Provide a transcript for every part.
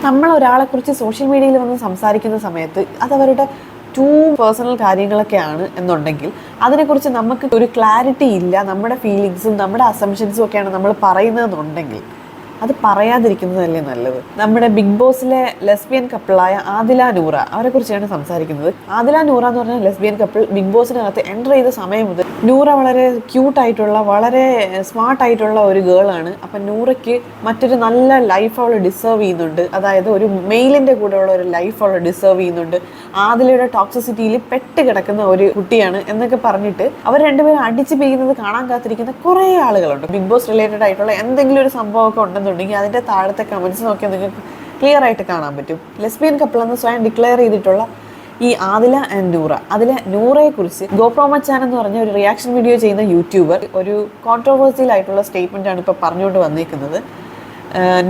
നമ്മൾ ഒരാളെക്കുറിച്ച് സോഷ്യൽ മീഡിയയിൽ വന്ന് സംസാരിക്കുന്ന സമയത്ത് അത് അവരുടെ ടു പേഴ്സണൽ കാര്യങ്ങളൊക്കെയാണ് എന്നുണ്ടെങ്കിൽ അതിനെക്കുറിച്ച് നമുക്ക് ഒരു ക്ലാരിറ്റി ഇല്ല നമ്മുടെ ഫീലിങ്സും നമ്മുടെ അസംഷൻസും ഒക്കെയാണ് നമ്മൾ പറയുന്നതെന്നുണ്ടെങ്കിൽ അത് പറയാതിരിക്കുന്നതല്ലേ നല്ലത്? നമ്മുടെ ബിഗ് ബോസിലെ ലെസ്ബിയൻ കപ്പിളായ ആദില നൂറ അവരെ കുറിച്ചാണ് സംസാരിക്കുന്നത്. ആദില നൂറ എന്ന് പറഞ്ഞ ലെസ്ബിയൻ കപ്പിൾ ബിഗ് ബോസിനകത്ത് എന്റർ ചെയ്ത സമയം മുതൽ നൂറ വളരെ ക്യൂട്ടായിട്ടുള്ള വളരെ സ്മാർട്ട് ആയിട്ടുള്ള ഒരു ഗേളാണ് അപ്പം നൂറയ്ക്ക് മറ്റൊരു നല്ല ലൈഫ് അവൾ ഡിസേർവ് ചെയ്യുന്നുണ്ട്. അതായത് ഒരു മെയിലിന്റെ കൂടെയുള്ള ഒരു ലൈഫ് അവൾ ഡിസേർവ് ചെയ്യുന്നുണ്ട്. ആദിലയുടെ ടോക്സിസിറ്റിയിൽ പെട്ട് കിടക്കുന്ന ഒരു കുട്ടിയാണ് എന്നൊക്കെ പറഞ്ഞിട്ട് അവർ രണ്ടുപേരും അടിച്ച് പെയ്യുന്നത് കാണാൻ കാത്തിരിക്കുന്ന കുറേ ആളുകളുണ്ട്. ബിഗ് ബോസ് റിലേറ്റഡ് ആയിട്ടുള്ള എന്തെങ്കിലും ഒരു സംഭവമൊക്കെ ഉണ്ടെന്നുണ്ടെങ്കിൽ അതിന്റെ താഴത്തെ കമൻസ് നോക്കിയാൽ നിങ്ങൾക്ക് ക്ലിയർ ആയിട്ട് കാണാൻ പറ്റും. ലെസ്ബിയൻ കപ്പിൾ എന്ന് സ്വയം ഡിക്ലെയർ ചെയ്തിട്ടുള്ള ഈ ആദില ആൻഡ് നൂറ. അതിലെ നൂറയെ കുറിച്ച് ഗോപ്രോ മച്ചാൻ എന്ന് പറഞ്ഞ ഒരു റിയാക്ഷൻ വീഡിയോ ചെയ്യുന്ന യൂട്യൂബർ ഒരു കോൺട്രവേഴ്സിയൽ ആയിട്ടുള്ള സ്റ്റേറ്റ്മെന്റ് ആണ് ഇപ്പോൾ പറഞ്ഞുകൊണ്ട് വന്നിരിക്കുന്നത്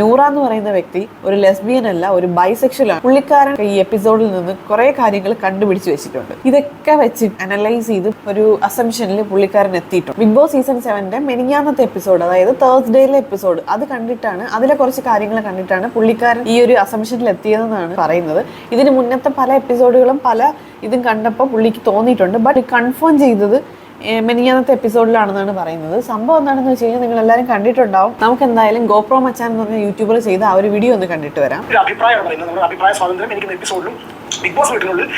നൂറ എന്ന് പറയുന്ന വ്യക്തി ഒരു ലെസ്ബിയൻ അല്ല ഒരു ബൈസെക്ഷൽ ആണ്. പുള്ളിക്കാരൻ ഈ എപ്പിസോഡിൽ നിന്ന് കുറെ കാര്യങ്ങൾ കണ്ടുപിടിച്ച് വെച്ചിട്ടുണ്ട്. ഇതൊക്കെ വെച്ച് അനലൈസ് ചെയ്ത് ഒരു അസംഷനിൽ പുള്ളിക്കാരൻ എത്തിയിട്ടുണ്ട്. ബിഗ് ബോസ് സീസൺ സെവന്റെ മെനിഞ്ഞാന്നത്തെ എപ്പിസോഡ് അതായത് തേഴ്സ്ഡേയിലെ എപ്പിസോഡ് അത് കണ്ടിട്ടാണ് അതിലെ കുറച്ച് കാര്യങ്ങൾ കണ്ടിട്ടാണ് പുള്ളിക്കാരൻ ഈ ഒരു അസംഷനിൽ എത്തിയതെന്നാണ് പറയുന്നത്. ഇതിന് മുന്നത്തെ പല എപ്പിസോഡുകളും പല ഇതും കണ്ടപ്പോൾ പുള്ളിക്ക് തോന്നിയിട്ടുണ്ട്. ബട്ട് കൺഫേം ചെയ്തത് ഏഹ് മെനിഞ്ഞാന്നത്തെ എപ്പിസോഡിലാണെന്നാണ് പറയുന്നത്. സംഭവം എന്താണെന്ന് വെച്ച് കഴിഞ്ഞാൽ നിങ്ങൾ എല്ലാവരും കണ്ടിട്ടുണ്ടാവും. നമുക്ക് എന്തായാലും ഗോപ്രോ മച്ചാൻ എന്ന് പറഞ്ഞ യൂട്യൂബർ ചെയ്ത ആ ഒരു വീഡിയോ ഒന്ന് കണ്ടിട്ട് വരാം. പറയുന്നത്. അഭിപ്രായ സ്വാതന്ത്ര്യം എനിക്ക് എപ്പിസോഡിലും ബിഗ് ബോസ് വീട്ടിനുള്ളിൽ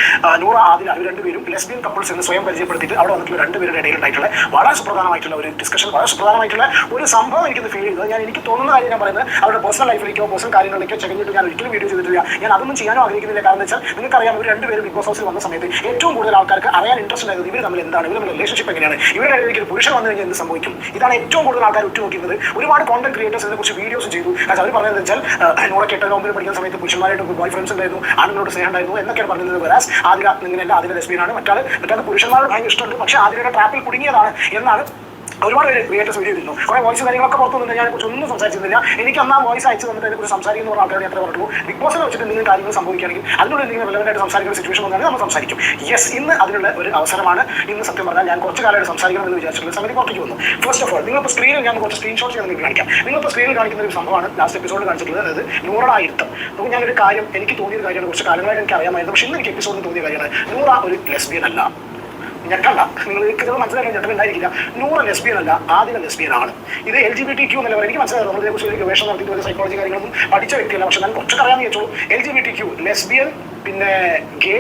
നൂറ ആദില അവർ രണ്ടുപേരും ലെസ്ബിയൻ കപ്പിൾസ് എന്ന് സ്വയം പരിചയപ്പെടുത്തിയിട്ട് അവിടെ വന്നിട്ടുള്ള രണ്ടുപേരുടെ ഇടയിൽ ഉണ്ടായിട്ടുള്ള വളരെ സുപ്രധാനമായിട്ടുള്ള ഒരു ഡിസ്കഷൻ വളരെ സുപ്രധാനമായിട്ടുള്ള ഒരു സംഭവം എനിക്ക് ഫീൽ ചെയ്തത് ഞാൻ എനിക്ക് തോന്നുന്ന കാര്യം ഞാൻ പറയുന്നത് അവരുടെ പേഴ്സണൽ ലൈഫിലേക്കോ പേഴ്സണൽ കാര്യങ്ങളിലേക്കോ ചെകഞ്ഞിട്ട് ഞാൻ ഒരിക്കലും വീഡിയോ ചെയ്തിട്ടില്ല. ഞാൻ അതൊന്നും ചെയ്യാനോ ആഗ്രഹിക്കുന്നില്ല. കാരണം വെച്ചാൽ നിങ്ങൾക്കറിയാം ഇവർ രണ്ടുപേരും ബിഗ് ബോസ് ഹൗസിൽ വന്ന സമയത്ത് ഏറ്റവും കൂടുതൽ ആൾക്കാർക്ക് അറിയാൻ ഇൻട്രസ്റ്റ് ഉണ്ടായത് ഇവർ തമ്മിൽ എന്താണ് ഇവർ തമ്മിൽ റിലേഷൻഷിപ്പ് എങ്ങനെയാണ്? ഇവരുടെ ഇടയിലേക്ക് ഒരു പുരുഷൻ വന്നു കഴിഞ്ഞാൽ എന്ത് സംഭവിക്കും? ഇതാണ് ഏറ്റവും കൂടുതൽ ആൾക്കാർ ഉറ്റുനോക്കുന്നത് ഒരുപാട് കോണ്ടന്റ് ക്രിയേറ്റേഴ്സ് കുറച്ച് വീഡിയോസ് ചെയ്തു. അവർ പറഞ്ഞത് വെച്ചാൽ നൂറെ കെട്ട നോമ്പിൽ പഠിക്കുന്ന സമയത്ത് പുരുഷന്മാരായിട്ട് ബോയ് ഫ്രണ്ട്സ് ഉണ്ടായിരുന്നു ആണുങ്ങളോട് സ്നേഹം ഉണ്ടായിരുന്നു എന്നൊക്കെയാണ് പറഞ്ഞത് വരാസ് ആദില ഇങ്ങനെയല്ല ആദില ലെസ്ബിയനാണ്. മറ്റാൾ മറ്റാൾ പുരുഷന്മാരോട് ഭയങ്കര ഇഷ്ടമുണ്ട്. പക്ഷെ ആദിലയുടെ ട്രാപ്പിൽ കുടുങ്ങിയതാണ് എന്നാണ് ഒരുപാട് പേര് ക്രിയേറ്റേഴ്സ് വീഡിയോ ഇരുന്നു കുറെ വോയിസ് കാര്യങ്ങളൊക്കെ പുറത്തു വന്നിട്ട് ഞാൻ കുറിച്ച് ഒന്നും സംസാരിച്ചിരുന്നില്ല. എനിക്ക് അന്നാ വോയിസ് അയച്ചു തന്നിട്ട് അതിനെക്കുറിച്ച് സംസാരിക്കുന്ന ഒരു ആൾക്കാരോട് എത്ര പറഞ്ഞു ബിഗ് ബോസിനെ വെച്ചിട്ട് എന്തെങ്കിലും കാര്യങ്ങൾ സംഭവിക്കുകയാണെങ്കിൽ അതിനോട് എന്തെങ്കിലും relevant ആയിട്ട് സംസാരിക്കുന്ന സിറ്റുവേഷൻ വന്നാൽ നമ്മൾ സംസാരിക്കും. യെസ് ഇന്ന് അതിനുള്ള ഒരു അവസരമാണ്. ഇന്ന് സത്യം പറഞ്ഞാൽ ഞാൻ കുറച്ച് കാലമായിട്ട് സംസാരിക്കണം എന്ന് വിചാരിച്ചിട്ടുള്ള സമയത്ത് പുറത്തേക്ക് വന്നു. ഫസ്റ്റ് ഓഫ് ഓൾ നിങ്ങൾ നിങ്ങളിപ്പോൾ സ്ക്രീനിൽ ഞാൻ കുറച്ച് സ്ക്രീൻഷോട്ട് ഞാൻ നിങ്ങൾക്ക് കാണിക്കാം. നിങ്ങളിപ്പോൾ സ്ക്രീനിൽ കാണിക്കുന്ന ഒരു സംഭവമാണ് ലാസ്റ്റ് എപ്പിസോഡിൽ കാണിച്ചിട്ടുള്ളത്. അതായത് നൂറ ഇരുത്തം അപ്പോൾ ഞാനൊരു കാര്യം എനിക്ക് തോന്നിയ കാര്യമാണ് കുറച്ച് കാലങ്ങളായിട്ട് എനിക്ക് അറിയാമായിരുന്നു പക്ഷേ ഇന്ന് എനിക്ക് എപ്പിസോഡിൽ തോന്നിയ കാര്യമാണ്. നൂറ ഒരു ലെസ്ബിയൻ അല്ല. ഞെട്ടണ്ട. നിങ്ങൾ ചിലപ്പോൾ മനസ്സിലാക്കാൻ ഞെട്ടലുണ്ടായിരിക്കില്ല നൂറ് ലെസ്ബിയൻ അല്ല ആദ്യ ലെസ്ബിയൻ ആണ്. ഇത് L G B T Q എന്നല്ല എനിക്ക് മനസ്സിലായത് നമ്മൾ ഇതിനെക്കുറിച്ച് ഒരു ഗവേഷണം നടത്തിയിട്ട് ഒരു സൈക്കോളജി കാര്യങ്ങളൊന്നും പഠിച്ച വ്യക്തിയല്ല. പക്ഷെ ഞാൻ കുറച്ചൊക്കെ അറിയാമെന്ന് ചോദിച്ചു L G B T Q lesbian പിന്നെ ഗേ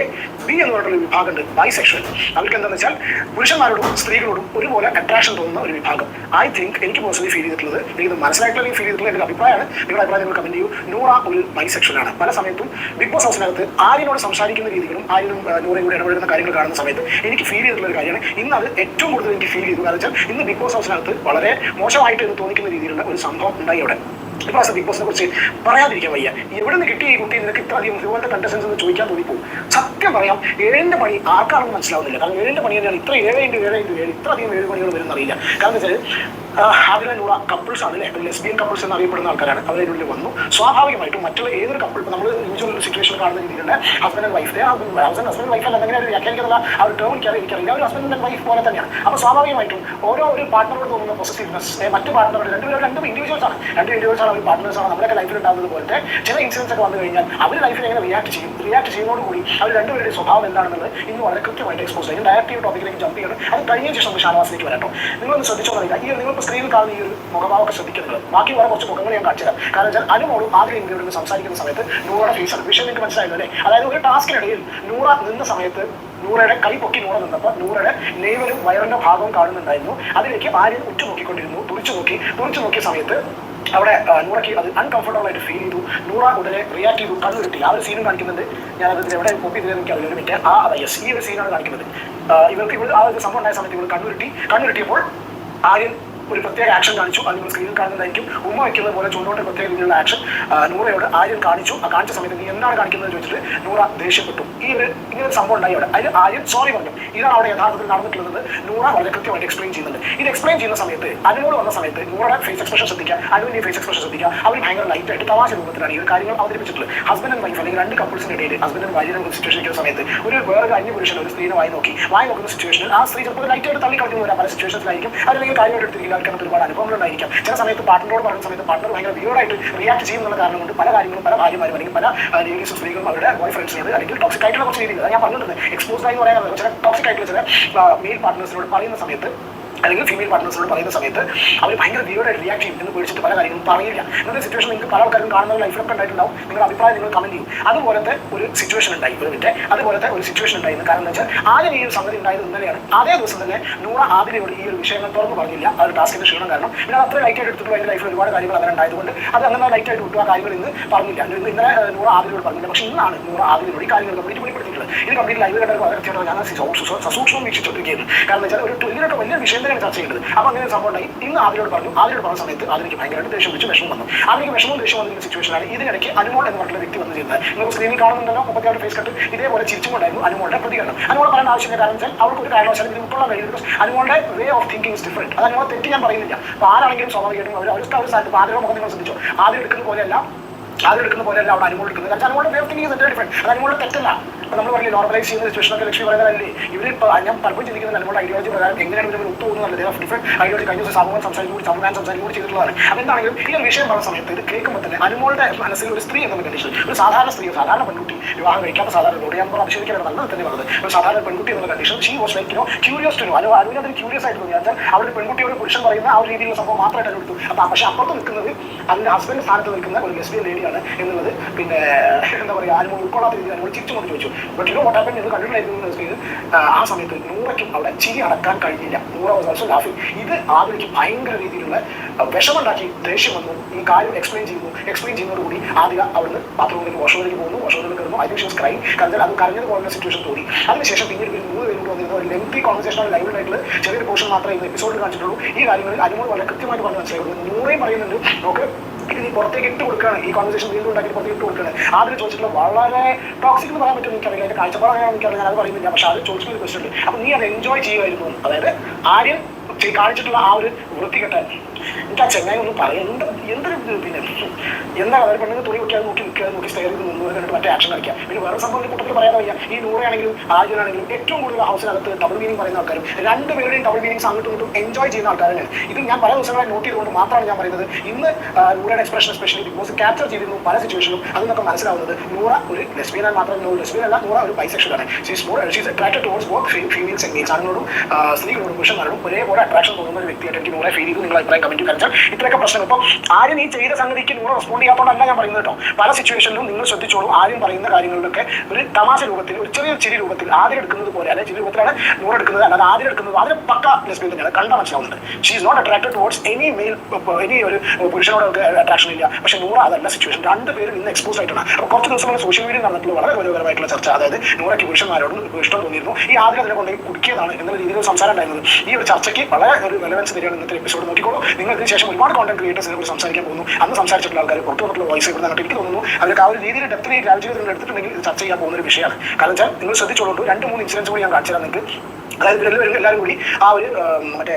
ബി എന്ന് പറഞ്ഞിട്ടുള്ള ഒരു വിഭാഗമുണ്ട്. ബൈസെക്ഷൽ അവർക്ക് എന്താണെന്ന് വെച്ചാൽ പുരുഷന്മാരോടും സ്ത്രീകളോടും ഒരുപോലെ അട്രാക്ഷൻ തോന്നുന്ന ഒരു വിഭാഗം. ഐ തിങ്ക് എനിക്ക് പേഴ്സണലി ഫീൽ ചെയ്തിട്ടുള്ളത് എനിക്ക് മനസ്സിലായിട്ടുള്ള ഫീൽ ചെയ്തിട്ടുള്ള എന്റെ അഭിപ്രായമാണ്. നിങ്ങളുടെ അഭിപ്രായം നിങ്ങൾ കമന്റ് ചെയ്യൂ. നൂറ ഒരു ബൈസെക്ഷൽ ആണ്. പല സമയത്തും ബിഗ് ബോസ് ഹൗസിനകത്ത് ആര്യനോട് സംസാരിക്കുന്ന രീതികളും ആര്യനും നൂറയും കൂടി ഇടപെടുന്ന കാര്യങ്ങൾ കാണുന്ന സമയത്ത് എനിക്ക് ഫീൽ ചെയ്തിട്ടുള്ള ഒരു കാര്യമാണ്. ഇന്ന് അത് ഏറ്റവും കൂടുതൽ എനിക്ക് ഫീൽ ചെയ്തു കാരണം വെച്ചാൽ ഇന്ന് ബിഗ് ബോസ് ഹൗസിനകത്ത് വളരെ മോശമായിട്ട് എന്ന് തോന്നിക്കുന്ന രീതിയിലുള്ള ഒരു സംഭവം ഉണ്ടായി അവിടെ. ഇപ്രാവശ്യം ബിഗ് ബോസിനെ കുറിച്ച് പറയാതിരിക്കാൻ വയ്യ. എവിടെ നിന്ന് കിട്ടിയ ഈ കുട്ടി? നിനക്ക് ഇത്ര അധികം ഇതുപോലത്തെ കണ്ടസ്റ്റൻസ് എന്ന് ചോദിക്കാൻ തോന്നിപ്പോ. സത്യം പറയാം ഏഴിന്റെ പണി ആർക്കാണെന്ന് മനസ്സിലാവുന്നില്ല. കാരണം ഏഴിന്റെ പണി തന്നെയാണ് ഇത്ര ഏഴ് ഇന്റു ഏഴ് ഇന്റു ഏഴ് ഇത്ര അധികം ഏഴ് പണികൾ വരുന്നറിയില്ല കാരണം വെച്ചാൽ അതിലുള്ള കപ്പിൾസ് ആണ് ലെസ്ബിയൻ കപ്പിൾസ് എന്ന് അറിയപ്പെടുന്ന ആൾക്കാരാണ്. അവരുടെ വന്നു. സ്വാഭാവികമായിട്ടും മറ്റുള്ള ഏതൊരു കപ്പിൾ ഇപ്പോൾ നമ്മൾ ഇൻഡിവിജ്വൽ സിറ്റുവേഷൻ കാണുന്ന രീതിയിലുണ്ട്. Husband and wife husband husband wife അല്ല എങ്ങനെ വ്യാഖ്യാനിക്കുന്ന ആ ഒരു ടേം എനിക്കറിയാം എനിക്കറിയില്ല. ഒരു ഹസ്ബൻഡ് ആൻഡ് വൈഫ് പോലെ തന്നെയാണ്. അപ്പോൾ സ്വാഭാവികമായിട്ടും ഓരോ ഒരു പാർട്ട്ണറോട് തോന്നുന്ന പോസിറ്റീവ്നെസ് മറ്റു പാർട്ട്ണറോട് രണ്ടുപേരും രണ്ടും ഇൻഡിവിജ്വൽസ് ആണ്. രണ്ട് ഇൻഡിവിജ്വൽസ് ആണ്. ഒരു പാർട്ട്നേഴ്സ് ആണ്. നമ്മുടെ ലൈഫിൽ ഉണ്ടാകുന്നത് പോലത്തെ ചില ഇൻസിഡൻസ് ഒക്കെ വന്നു കഴിഞ്ഞാൽ അവർ ലൈഫിൽ എങ്ങനെ റിയാക്ട് ചെയ്യും? റിയാക്ട് ചെയ്യുന്നതോടുകൂടി അവർ രണ്ടുപേരുടെ സ്വഭാവം എന്താണെന്നുള്ളത് ഇന്ന് വളരെ കൃത്യമായിട്ട് എക്സ്പോസ് ചെയ്യും. ഡയറക്റ്റ് ടോപ്പിക്കിലേക്ക് ജമ്പ് ചെയ്യണം. അത് കഴിഞ്ഞ ശേഷം ഷാനവാസിലേക്ക് വരാട്ടോ നിങ്ങളൊന്ന് ശ്രദ്ധിച്ചോളാം. ഈ നിങ്ങളിപ്പോൾ സ്ക്രീനിൽ കാണുന്ന ഈ ഒരു മുഖഭാവമൊക്കെ ശ്രദ്ധിക്കുന്നത് ബാക്കി വേറെ കുറച്ച് മുഖങ്ങൾ ഞാൻ കാണിച്ചുതരാം. കാരണം വെച്ചാൽ അനുമോളും ആദ്യം ഇന്ത്യയോട് സംസാരിക്കുന്ന സമയത്ത് നൂറയുടെ ഫേസ് ആണ്. വിഷയം നിങ്ങൾക്ക് മനസ്സിലായത് അല്ലേ? അതായത് ഒരു ടാസ്കിനിടയിൽ നൂറ നിന്ന സമയത്ത് നൂറയുടെ കൈ പൊക്കി നൂറ നിന്നപ്പോൾ നൂറയുടെ നെയ്വലും വയറിന്റെ ഭാഗവും കാണുന്നുണ്ടായിരുന്നു. അതിലേക്ക് ആര്യൻ ഉറ്റുനോക്കിക്കൊണ്ടിരുന്നു. തുറിച്ചു നോക്കി. തുറിച്ചു നോക്കിയ സമയത്ത് അവിടെ നൂറയ്ക്ക് അത് അൺകംഫർട്ടബിൾ ആയിട്ട് ഫീൽ ചെയ്തു. നൂറ ഉടനെ റിയാക്ട് ചെയ്തു. കണ്ണു കിട്ടി ആ ഒരു സീനും കാണിക്കുന്നുണ്ട്. ഞാൻ അത് എവിടെ കോപ്പി ചെയ്തത് എനിക്ക് ഒരു മിനിറ്റ് ആ അതെ യെസ് ഈ ഒരു സീനാണ് കാണിക്കുന്നത്. ഇവർക്ക് ഇവിടെ ആ ഒരു സംഭവം ഉണ്ടായ സമയത്ത് ഇവർ കണ്ണുരുട്ടി കണ്ണുരുട്ടിയപ്പോൾ ആര്യൻ ഒരു പ്രത്യേക ആക്ഷൻ കാണിച്ചു. അത് നിങ്ങൾ സ്ക്രീനിൽ കാണുന്നതായിരിക്കും ഉമ്മ വയ്ക്കുന്നത് പോലെ ചൂണ്ടോട്ട് പ്രത്യേക രീതിയിലുള്ള ആക്ഷൻ നൂറയോട് ആര്യൻ കാണിച്ചു. ആ കാണിച്ച സമയത്ത് നീ എന്താണ് കാണിക്കുന്നത് ചോദിച്ചിട്ട് നൂറ ദേഷ്യപ്പെട്ടു. ഈ ഒരു ഇങ്ങനെ ഒരു സംഭവം ഉണ്ടായി അവിടെ. അതിൽ ആര്യൻ സോറി പറഞ്ഞു. ഇതാണ് അവിടെ യഥാർത്ഥത്തിൽ നടന്നിട്ടുള്ളത്. നൂറ വളരെ കൃത്യമായിട്ട് എക്സ്പ്ലെയിൻ ചെയ്യുന്നുണ്ട്. ഇത് എക്സ്പ്ലെയിൻ ചെയ്യുന്ന സമയത്ത് അനുമോട് വന്ന സമയത്ത് നൂറയുടെ ഫേസ് എക്സ്പ്രഷൻ ശ്രദ്ധിക്കുക അനുവിന്റെ ഫേസ് എക്സ്പ്രഷൻ ശ്രദ്ധിക്കുക. അവർ ഭയങ്കര ലൈറ്റ് ആയിട്ട് തമാശ രൂപത്തിലാണ് ഈ ഒരു കാര്യങ്ങൾ അവതരിപ്പിച്ചിട്ടുള്ളത്. ഹസ്ബൻഡ് ആൻഡ് വൈഫ് അല്ലെങ്കിൽ രണ്ട് കപ്പിൾസിന്റെ ഇടയിൽ ഹസ്ബൻഡ് ആൻഡ് വൈഫ് സിറ്റുവേഷൻ ഇരിക്കുന്ന സമയത്ത് ഒരു വേറെ അന്യ പുരുഷൻ ഒരു സ്ത്രീനെ വായി നോക്കി. വായി നോക്കുന്ന സിറ്റുവേഷനിൽ ആ സ്ത്രീ ചിലപ്പോൾ ലൈറ്റ് ആയിട്ട് തള്ളി കളിക്കുന്ന വരാം പല സിറ്റുവേഷൻസിലായിരിക്കും അല്ലെങ്കിൽ കാര്യമായിട്ട് എടുത്തിരിക്കില്ല എല്ലാവർക്കും ഒരുപാട് അനുഭവങ്ങൾ ഉണ്ടായിരിക്കാം ചില സമയത്ത് പാർട്ട്ണറോട് പറയുന്ന സമയത്ത് പാർട്ട്ണർ ഭയങ്കര വീടായിട്ട് റിയാക്ട് ചെയ്യുന്നുള്ള കാരണം കൊണ്ട് പല കാര്യങ്ങളും പല ഭാര്യമാരും അല്ലെങ്കിൽ പല ലേഡീസ് സ്ത്രീകളും അവരുടെ ബോയ് ഫ്രണ്ട്സിനോട് അല്ലെങ്കിൽ ടോക്സിക് ആയിട്ടുള്ള കുറച്ച് രീതിയിൽ ഞാൻ പറഞ്ഞിട്ടുണ്ട്. എക്സ്പോസ് ആയി എന്ന് ചില ടോക്സിക് ആയിട്ടുള്ള ചില മെയിൽ പാർട്ട്നേഴ്സിനോട് പറയുന്ന സമയത്ത് അല്ലെങ്കിൽ ഫീമെയിൽ പാർട്ട്നേഴ്സിനോട് പറയുന്ന സമയത്ത് അവർ ഭയങ്കര വീടായിട്ട് റിയാക്ട് ചെയ്യും എന്ന് പേടിച്ചിട്ട് പല കാര്യങ്ങളും പറയില്ല ഇങ്ങനത്തെ സിറ്റുവേഷൻ നിങ്ങൾക്ക് പല ആൾക്കാരും കാണുന്ന ലൈഫിലൊക്കെ ഉണ്ടായിട്ടുണ്ടാവും. നിങ്ങളുടെ അഭിപ്രായം നിങ്ങൾ കമന്റ് ചെയ്യും. അതുപോലത്തെ ഒരു സിറ്റുവേഷൻ ഉണ്ടായി മിനിറ്റ് അതുപോലത്തെ ഒരു സിറ്റുവേഷൻ ഉണ്ടായിരുന്നു. കാരണം എന്ന് വെച്ചാൽ ആദ്യം ഈ ഒരു സംഗതി ഉണ്ടായത് ഇന്നലെയാണ്. അതേ ദിവസം തന്നെ നൂറ ആദിലയോട് ഈ ഒരു വിഷയങ്ങൾ തുറന്നു പറഞ്ഞില്ല. ആ ഒരു ടാസ്കിന്റെ ക്ഷീണം കാരണം. പിന്നെ അത് അത്ര ലൈറ്റ് ആയിട്ട് എടുത്തിട്ട് എന്റെ ലൈഫിൽ ഒരുപാട് കാര്യങ്ങൾ അങ്ങനെ ഉണ്ടായതുകൊണ്ട് അത് അങ്ങനെ ലൈറ്റ് ആയിട്ട് വിട്ടു. ആ കാര്യങ്ങൾ ഇന്ന് പറഞ്ഞില്ല. ഇന്ന് ഇന്നലെ നൂറ ആദിലയോട് പറഞ്ഞില്ല. പക്ഷേ ഇന്നാണ് നൂറ ആദിലയോട് ഈ കാര്യങ്ങൾ കംപ്ലീറ്റ് വെളിപ്പെടുത്തിയിട്ടുള്ളത് ഇത് കംപ്ലീറ്റ് ലൈവ് വളരെ കൃത്യമായിട്ട് ഞാൻ സസൂ- സസൂക്ഷ്മം വീക്ഷിച്ചുകൊണ്ടിരിക്കുകയാണ് കാരണം വെച്ചാൽ ഒരു ഇതിനൊക്കെ വലിയ വിഷയം തന്നെയാണ് ചർച്ച ചെയ്യുന്നത് അപ്പോൾ അങ്ങനെ സംഭവം ഉണ്ടായി. ഇന്ന് ആദ്യോട് പറഞ്ഞു. ആദ്യോട് പറഞ്ഞ സമയത്ത് അതിലേക്ക് ഭയങ്കരമായിട്ട് ദേഷ്യം വെച്ച് വിഷമം വന്നു. അതിലേക്ക് വിഷമവും ദേഷ്യം വന്നിരിക്കുന്ന സിറ്റുവേഷനാണ് ഇതിനിടയ്ക്ക് അനുമോൾ എന്ന് പറഞ്ഞ വ്യക്തി വന്ന് ചെയ്യുന്നത് നിങ്ങൾക്ക് സ്ക്രീനിൽ കാണുന്നുണ്ടല്ലോ മുപ്പത്തിയാറ് ഫേസ് കട്ട് ഇതേപോലെ ചിരിച്ചുകൊണ്ടായിരുന്നു അനുമോളുടെ പ്രതികരണം. അനുമോൾ പറയാൻ ആവശ്യമില്ല. കാരണം വെച്ചാൽ അവർക്ക് ഒരു കാരണവശാലും ഇത് ഉൾക്കൊള്ളാൻ കഴിയുന്നത് അനുമോളുടെ way of thinking is different അത് അനുമോൾ തെറ്റ് ഞാൻ പറയുന്നില്ല. അപ്പോൾ ആരാണെങ്കിലും സ്വാഭാവികമായിട്ടും അവർ അവർക്ക് അവർ സ്ഥലത്ത് ആദ്യം മുഖം നിങ്ങൾ ശ്രദ്ധിച്ചോ? ആദ്യം എടുക്കുന്ന പോലെയല്ല. ആദ്യം എടുക്കുന്ന പോലെയല്ല അവിടെ അനുമോൾ എടുക്കുന്നത്. കാരണം അനുമോളുടെ way of thinking is different അത് അനുമോളുടെ തെറ്റല്ല. നമ്മൾ പറയില്ലേ നോർമലൈസ് ചെയ്യുന്ന സിറ്റുവേഷൻ ഒക്കെ ലക്ഷ്മി പറയുന്നതല്ലേ ഇപ്പോൾ ഞാൻ പലപ്പോഴും ചിന്തിക്കുന്ന നമ്മുടെ ഐഡിയോളജി പ്രകാരം എങ്ങനെയാണ് ഇവർ ഒത്തു പോകുന്നത് ഓഫ് ഡിഫറെന്റ് ഐഡിയോളജി കഴിഞ്ഞ ദിവസം സമൂഹം സംസാരിക്കും കൂടി സമൂഹം സംസാരിക്കും കൂടി ചെയ്തിട്ടുള്ളതാണ്. അതെന്താണെങ്കിലും ഈ ഒരു വിഷയം പറഞ്ഞ സമയത്ത് ഇത് കേൾക്കുമ്പോൾ തന്നെ അനുമോളുടെ മനസ്സിൽ ഒരു സ്ത്രീ എന്ന കണ്ടീഷൻ ഒരു സാധാരണ സ്ത്രീ സാധാരണ പെൺകുട്ടി വിവാഹം കഴിക്കാത്ത സാധാരണ ലോഡ് ഞാൻ പറഞ്ഞ അഭിഷേകിക്കാൻ നല്ലത് തന്നെ പറഞ്ഞത്. ഒരു സാധാരണ പെൺകുട്ടി എന്ന condition she was like no curious to Anu അനുവിനത് curious ആയിട്ട് തോന്നി. വെച്ചാൽ അവിടെ പെൺകുട്ടി ഒരു പുരുഷൻ പറയുന്ന ആ ഒരു രീതിയിലുള്ള സംഭവം മാത്രമായിട്ട് അനുവദിച്ചു അപ്പോൾ പക്ഷേ അപ്പുറത്ത് നിൽക്കുന്നത് അതിന്റെ ഹസ്ബൻഡ് സ്ഥാനത്ത് നിൽക്കുന്ന ഒരു ലെസ്ബിയൻ ലേഡിയാണ് എന്നുള്ളത്. പിന്നെ എന്താ പറയുക അനുമോൾ ഉൾക്കൊള്ളാത്ത രീതിയിൽ ചിരിച്ചു കൊണ്ട് ചോദിച്ചു. But you know what happen എന്ന് കണ്ടിട്ടുണ്ടായിരുന്നു ആ സമയത്ത് നൂറയ്ക്കും അവിടെ ചിരി അടക്കാൻ കഴിഞ്ഞില്ല. നൂറ വാസ് ഓൾസോ ലാഫിംഗ് ഇത് ആദ്യക്ക് ഭയങ്കര രീതിയിലുള്ള വിഷമുണ്ടാക്കി ദേഷ്യം വന്നു. ഈ കാര്യം എക്സ്പ്ലെയിൻ ചെയ്യുന്നു. എക്സ്പ്ലെയിൻ ചെയ്യുന്നതോടുകൂടി ആദ്യ അവിടുന്ന് ബാത്റൂമിലേക്ക് വാഷ്റൂമിലേക്ക് പോകുന്നു. വാഷ്റൂമിലേക്ക് കയറുന്നു. ഐ തിങ്ക് ഷീസ് ക്രൈം കാരണം അത് കരഞ്ഞത് പോലുള്ള സിറ്റുവേഷൻ തോന്നി. അതിനുശേഷം പിന്നീട് ഒരു മൂന്ന് പേരും വന്നിരുന്നു. ഒരു ലെങ്തി ലൈവ് ആയിട്ടുള്ള ചെറിയൊരു പോർഷൻ മാത്രമേ ഇന്ന് എപ്പിസോഡിൽ കാണിച്ചിട്ടുള്ളൂ. ഈ കാര്യങ്ങളിൽ അനുമോൾ വളരെ കൃത്യമായിട്ട് പറഞ്ഞു മനസ്സിലായിട്ടുള്ളൂ നൂറേ പറയുന്നുണ്ട്. നോക്ക് ഇത് നീ പുറത്തേക്ക് ഇട്ട് കൊടുക്കുകയാണ്. ഈ കോൺവെർസേഷൻ വീണ്ടും ഉണ്ടാക്കി പുറത്തേക്ക് ഇട്ട് കൊടുക്കുകയാണ്. ആദ്യം ചോദിച്ചിട്ടുള്ള വളരെ ടോക്സിക് എന്ന് പറയാൻ പറ്റും എനിക്കറിയില്ല. അതിന്റെ കാഴ്ചപ്പാട് അങ്ങനെ എനിക്കറിയാം ഞാൻ അത് പറയുന്നില്ല. പക്ഷെ അത് ചോദിച്ചിട്ടുള്ള ഉണ്ട്. അപ്പൊ നീ അത് എൻജോയ് ചെയ്യുമായിരുന്നു അതായത് ആര്യൻ ചെയ്- കാണിച്ചിട്ടുള്ള ആ ഒരു വൃത്തികെട്ട എനിക്ക് ആ ചെങ്ങായി ഒന്നും പറയാം എന്ത് എന്തൊരു പിന്നെ? എന്താ അവർ പെണ്ണുങ്ങൾ തുണി വെക്കാതെ നോക്കി നിൽക്കാതെ നോക്കി സ്റ്റെയർ ചെയ്ത് നിന്ന് കണ്ടിട്ട് മറ്റേ ആക്ഷൻ കളിക്കുക പിന്നെ വേറെ സംഭവം കൂട്ടത്തിൽ പറയാൻ വയ്യ. ഈ നൂറയാണെങ്കിലും ആര്യനാണെങ്കിലും ഏറ്റവും കൂടുതൽ ഹൗസിനകത്ത് ഡബിൾ മീനിങ് പറയുന്ന ആൾക്കാരും രണ്ടുപേരുടെയും ഡബിൾ മീനിങ്സ് അങ്ങോട്ടും ഇങ്ങോട്ടും എൻജോയ് ചെയ്യുന്ന ആൾക്കാരാണ്. ഇത് ഞാൻ പല ദിവസങ്ങളായി നോട്ട് ചെയ്തുകൊണ്ട് മാത്രമാണ് ഞാൻ പറയുന്നത്. ഇന്ന് നൂറയുടെ expression especially Bigg Boss capture ചെയ്തിരുന്നു പല സിറ്റുവേഷനും അത് നമുക്ക് മനസ്സിലാവുന്നത് നൂറ ഒരു ലെസ്ബിയൻ ഒരു ലെസ്ബിയൻ അല്ല നൂറ ഒരു ബൈസെക്ഷൽ ആണ്. She's more she's attracted towards both females males ആണുങ്ങളോടും സ്ത്രീകളോടും പുരുഷന്മാരോടും ഒരേപോലെ അട്രാക്ഷൻ തോന്നുന്ന ഒരു വ്യക്തിയായിട്ട് എനിക്ക് നൂറെ ഫീൽ ചെയ്തു. നിങ്ങൾ അഭിപ്രായം കമന്റ് കാണിച്ചാൽ ഇത്രയൊക്കെ പ്രശ്നം ഇപ്പൊ ആരും ഈ ചെയ്ത സംഗതിക്ക് നൂറ് റെസ്പോണ്ട് ചെയ്യാത്തതുകൊണ്ടല്ല ഞാൻ പറയുന്നത് കേട്ടോ. പല സിറ്റുവേഷനിലും നിങ്ങൾ ശ്രദ്ധിച്ചോളൂ. ആരും പറയുന്ന കാര്യങ്ങളിലൊക്കെ ഒരു തമാശ രൂപത്തിൽ ഒരു ചെറിയ ചിരി രൂപത്തിൽ ആദ്യം എടുക്കുന്നത് പോലെ അല്ലെ ചിരി രൂപത്തിലാണ് നൂറ് എടുക്കുന്നത് അല്ലാതെ ആദ്യം എടുക്കുന്നത് അതിന് പക്ക ലെസ്ബിയൻ തന്നെയാണ്. കണ്ട മനസ്സിലാവുന്നുണ്ട്. She is not attracted towards any male any ഒരു പുരുഷനോട് അട്രാക്ഷൻ ഇല്ല. പക്ഷെ നൂറ് അതല്ല സിറ്റുവേഷൻ രണ്ട് രണ്ടുപേരും ഇന്ന് എക്സ്പോസ് ആയിട്ടാണ്. കുറച്ച് ദിവസം സോഷ്യൽ മീഡിയ നടന്നിട്ടുള്ള വളരെ ഗൗരവപരമായിട്ടുള്ള ചർച്ച. അതായത് നൂറയ്ക്ക് പുരുഷന്മാരോടും ഇഷ്ടം തോന്നിയിരുന്നു. ഈ ആദ്യം അതിനെ കൊണ്ട് കുടിക്കിയതാണ് എന്നുള്ള രീതിയിൽ സംസാരം ഉണ്ടായിരുന്നത്. ഈ ഒരു ചർച്ചയ്ക്ക് വളരെ ഒരു റെലവൻസ് തരികയാണ് ഇന്നത്തെ എപ്പിസോഡ് നോക്കിക്കോളൂ. നിങ്ങൾ ശേഷം ഒരുപാട് കോണ്ടന്റ് ക്രിയേറ്റേഴ്സിനെ കുറിച്ച് സംസാരിക്കാൻ പോകുന്നു. അന്ന് സംസാരിച്ചിട്ടുള്ള ആൾക്കാർ പുറത്തു വന്നിട്ടുള്ള വോയിസ് ഇവിടെ നിന്നിട്ട് എനിക്ക് തോന്നുന്നു. അവർക്ക് ആ ഒരു രീതിയിൽ ഡെപ്തിനെ നിങ്ങൾ എടുത്തിട്ടുണ്ടെങ്കിൽ ചർച്ച ചെയ്യാൻ പോകുന്ന ഒരു വിഷയമാണ്. കാരണം വെച്ചാൽ നിങ്ങൾ ശ്രദ്ധിച്ചോളൂ രണ്ട് മൂന്ന് ഇൻസിഡൻസ് കൂടി ഞാൻ കാണിച്ചു നിങ്ങൾക്ക്. അതായത് എല്ലാവരും എല്ലാവരും കൂടി ആ ഒരു മറ്റേ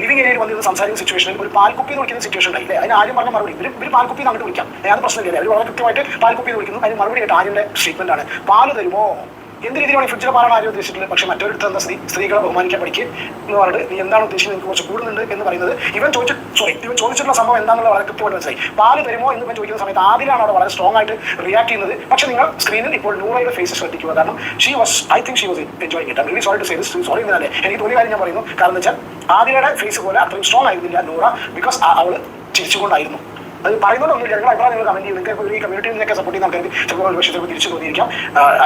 ലിവിംഗ് ഏരിയയിൽ വന്നിരുന്ന സംസാരിക്കുന്ന സിറ്റുവേഷനിൽ ഒരു പാൽക്കുപ്പി എന്ന് വിളിക്കുന്ന സിറ്റുവേഷൻ ഉണ്ടായില്ലേ അതിന് ആരും പറഞ്ഞ മറുപടി ഇവർ ഇവർ പാൽക്കുപ്പി എന്ന് അങ്ങോട്ട് വിളിക്കാം. അത് പ്രശ്നമില്ല അവർ വളരെ കൃത്യമായിട്ട് പാൽക്കുപ്പി എന്ന് വിളിക്കുന്നു. അതിന് മറുപടി ആയിട്ട് ആര്യന്റെ സ്റ്റേറ്റ്മെന്റ് ആണ്. പാൽ തരുമോ? എന്ത് രീതിയിലാണ് ഫ്രിഡ്ജിൽ പാലാണ് ആരും ഉദ്ദേശിച്ചിട്ടുള്ളത് പക്ഷെ മറ്റൊരിടത്ത് തന്ന സ്ത്രീ സ്ത്രീകളെ ബഹുമാനിക്കാൻ പഠിക്കുക എന്ന് പറഞ്ഞിട്ട് നീ എന്താണ് ഉദ്ദേശിക്കുന്നത് എനിക്ക് കുറച്ച് കൂടുന്നുണ്ട് എന്ന് പറയുന്നത് ഇവൻ ചോദിച്ചു സോറി ഇവൻ ചോദിച്ചിട്ടുള്ള സംഭവം എന്താണെന്നുള്ള വളരെ കൃത്യമായിട്ട് മനസ്സിലായി. പാൽ തരുമോ എന്ന് ഇവൻ ചോദിക്കുന്ന സമയത്ത് ആദ്യമാണ് അവിടെ വളരെ സ്ട്രോങ് ആയിട്ട് റിയാക്ട് ചെയ്യുന്നത്. പക്ഷേ നിങ്ങൾ സ്ക്രീനിൽ ഇപ്പോൾ നൂറയുടെ ഫേസ് ശ്രദ്ധിക്കുക. കാരണം she was I think she was enjoying it really sorry to say this sorry എന്നല്ലേ എനിക്ക് തോന്നിയ കാര്യം ഞാൻ പറയുന്നു. കാരണം വെച്ചാൽ ആദ്യയുടെ ഫേസ് പോലെ അത്രയും സ്ട്രോങ് ആയിരുന്നില്ല നൂറ ബിക്കോസ് അവൾ ചിരിച്ചുകൊണ്ടായിരുന്നു. അത് പറയുന്നതൊന്നും ഞങ്ങൾ അഭിപ്രായം നിങ്ങൾ കമന്റ് ചെയ്യും നിങ്ങൾക്ക് ഈ കമ്മ്യൂണിറ്റിയിൽ നിന്നൊക്കെ സപ്പോർട്ട് ചെയ്യുന്ന ആൾക്കാർക്ക് ചിലപ്പോൾ ഒരു ചിലപ്പോൾ തിരിച്ചു തോന്നിയിരിക്കാം.